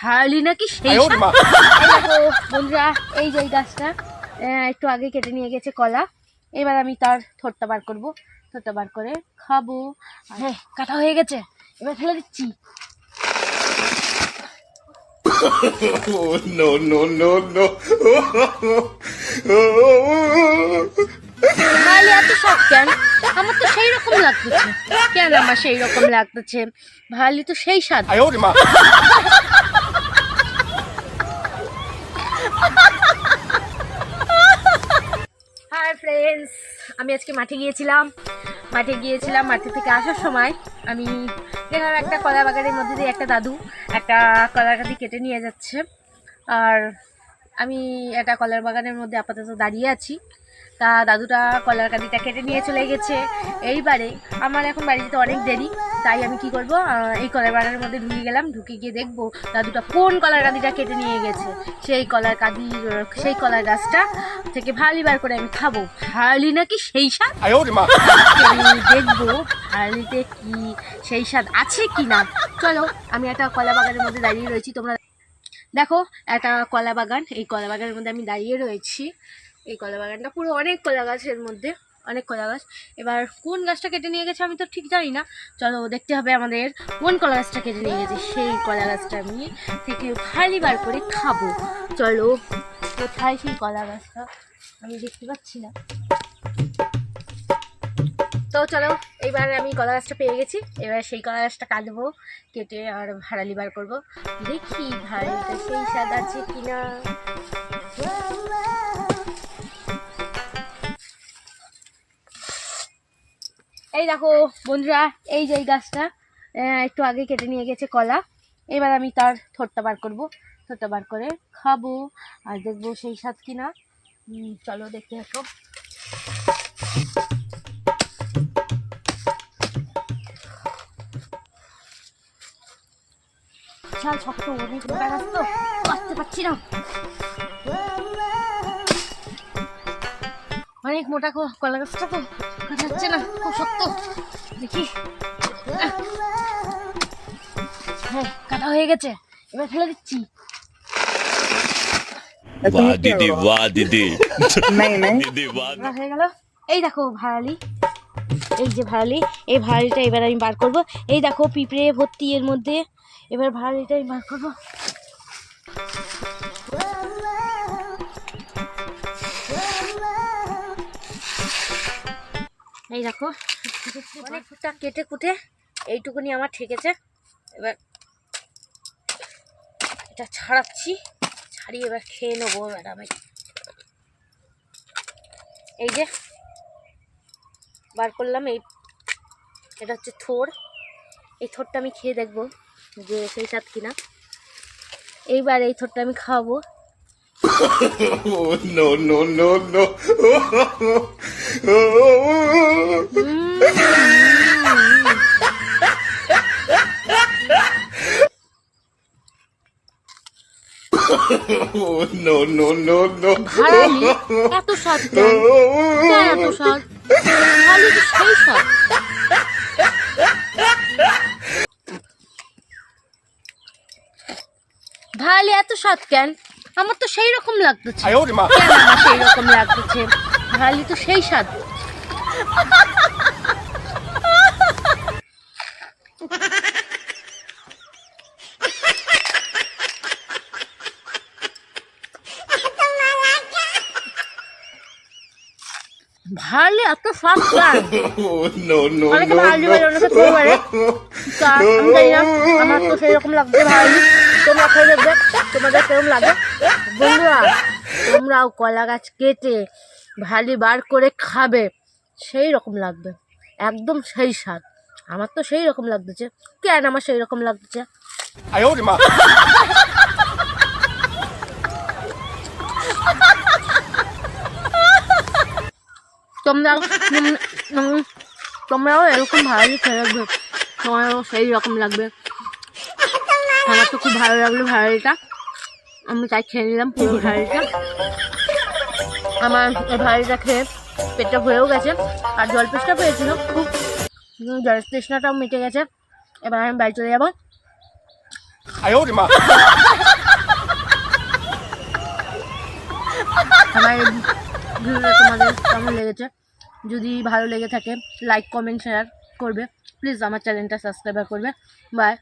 ছাড়লি নাকি সেই বন্ধুরা এই যে গাছটা একটু আগে কেটে নিয়ে গেছে কলা। এবার আমি তার থোটটা বার করব। থোটটা বার করে খাব। কাটা হয়ে গেছে। এবার ফেলে দিচ্ছি। সব কেন? আমার তো সেই রকম কেন আমার সেই রকম লাগতেছে? ভালি তো সেই স্বাদ আমি আজকে মাঠে গিয়েছিলাম। মাঠে গিয়েছিলাম, মাঠে থেকে আসার সময় আমি দেখলাম একটা কলা বাগানের মধ্যে দিয়ে একটা দাদু একটা কলার কাঠি কেটে নিয়ে যাচ্ছে। আর আমি একটা কলার বাগানের মধ্যে আপাতত দাঁড়িয়ে আছি। তা দাদুটা কলার কাঁদিটা কেটে নিয়ে চলে গেছে। এইবারে আমার এখন বাড়ি যেতে অনেক দেরি। তাই আমি কি করব? এই কলার বাগানের মধ্যে ঢুকে গেলাম ঢুকে গিয়ে দেখব দাদুটা কোন কলার কাঁদিটা কেটে নিয়ে গেছে। সেই কলার কাঁদি সেই কলার গাছটা থেকে ভালি বার করে আমি খাব। হারলি নাকি সেই স্বাদ? দেখব হারলিতে কি সেই স্বাদ আছে কি না চলো আমি একটা কলা বাগানের মধ্যে দাঁড়িয়ে রয়েছি তোমরা দেখো একটা কলা বাগান এই কলা বাগানের মধ্যে আমি দাঁড়িয়ে রয়েছি। এই কলা বাগানটা পুরো অনেক কলা গাছের মধ্যে। অনেক কলা গাছ এবার কোন গাছটা কেটে নিয়ে গেছে আমি তো ঠিক জানি না। চলো দেখতে হবে আমাদের কোন কলা গাছটা কেটে নিয়ে গেছে। সেই কলা গাছটা আমি থেকে ভালি বার করে খাব। চলো কোথায় সেই কলা গাছটা? আমি দেখতে পাচ্ছি না। তো চলো এইবার আমি কলা গাছটা পেয়ে গেছি। এবার সেই কলা গাছটা কাটবো, কেটে আর ভাড়ালি বার করব। দেখি ভাড়ালিটা সেই স্বাদ আছে কিনা। এই দেখো বন্ধুরা, এই যে এই গাছটা একটু আগে কেটে নিয়ে গেছে কলা। এবার আমি তার থোটটা বার করব। থোটটা বার করে খাব আর দেখব সেই স্বাদ কিনা। চলো দেখতে থাকো। বিশাল শক্ত অনেক মোটা গাছ পারছি না। অনেক মোটা কলা গাছটা তো কাটাচ্ছে না খুব শক্ত। দেখি। হ্যাঁ, হ্যাঁ কাটা হয়ে গেছে এবার ফেলে দিচ্ছি। হয়ে গেল। এই দেখো ভাড়ালি এই যে ভাড়ালি এই ভাড়ালিটা এবার আমি বার করব। এই দেখো পিঁপড়ে ভর্তি এর মধ্যে। এবার ভাড়ালিটা আমি বার করব। এই দেখো। অনেকটা কেটে কুটে এইটুকুনি আমার ঠেকেছে। এবার এটা ছাড়াচ্ছি। ছাড়িয়ে এবার খেয়ে নেব আমি এই যে বার করলাম এই এটা হচ্ছে থোর। এই থোরটা আমি খেয়ে দেখব যে সেই স্বাদ কিনা। এইবার এই থোরটা আমি খাওয়াবো। No, no, no, no. No, no, no, no. ভাড়ালি? এত স্বাদ কেন ভালো ভালো এত স্বাদ কেন? আমার তো সেই রকম লাগতেছে। সেই রকম লাগতেছে? ভালি তো সেই স্বাদ। ভালো এত ফাস্ট গান ভালো আমার তো সেরকম লাগছে ভালো। তোমরা খেয়ে দেখবে তোমাদের কেমন লাগে? বন্ধুরা তোমরাও কলা গাছ কেটে ভালি বার করে খাবে সেই রকম লাগবে একদম সেই স্বাদ। আমার তো সেই রকম লাগতেছে। কেন আমার সেই রকম লাগতেছে? তোমরা তোমরাও এরকম ভালো খেয়ে রাখবে তোমারও সেই রকম লাগবে। আমার তো খুব ভালো লাগল ভাড়ালিটা আমি তাই খেয়ে নিলাম পুরো ভাড়ালিটা আমার এই ভাড়ালিটা খেয়ে পেটটা ভরেও গেছে আর জল তেষ্টা পেয়েছিল। খুব উম, জল তৃষ্ণাটাও মিটে গেছে। এবার আমি বাড়ি চলে যাব। আমার ভিডিওটা তোমাদের কেমন লেগেছে? যদি ভালো লেগে থাকে লাইক কমেন্ট শেয়ার করবে। প্লিজ আমার চ্যানেলটা সাবস্ক্রাইব করবে। বাই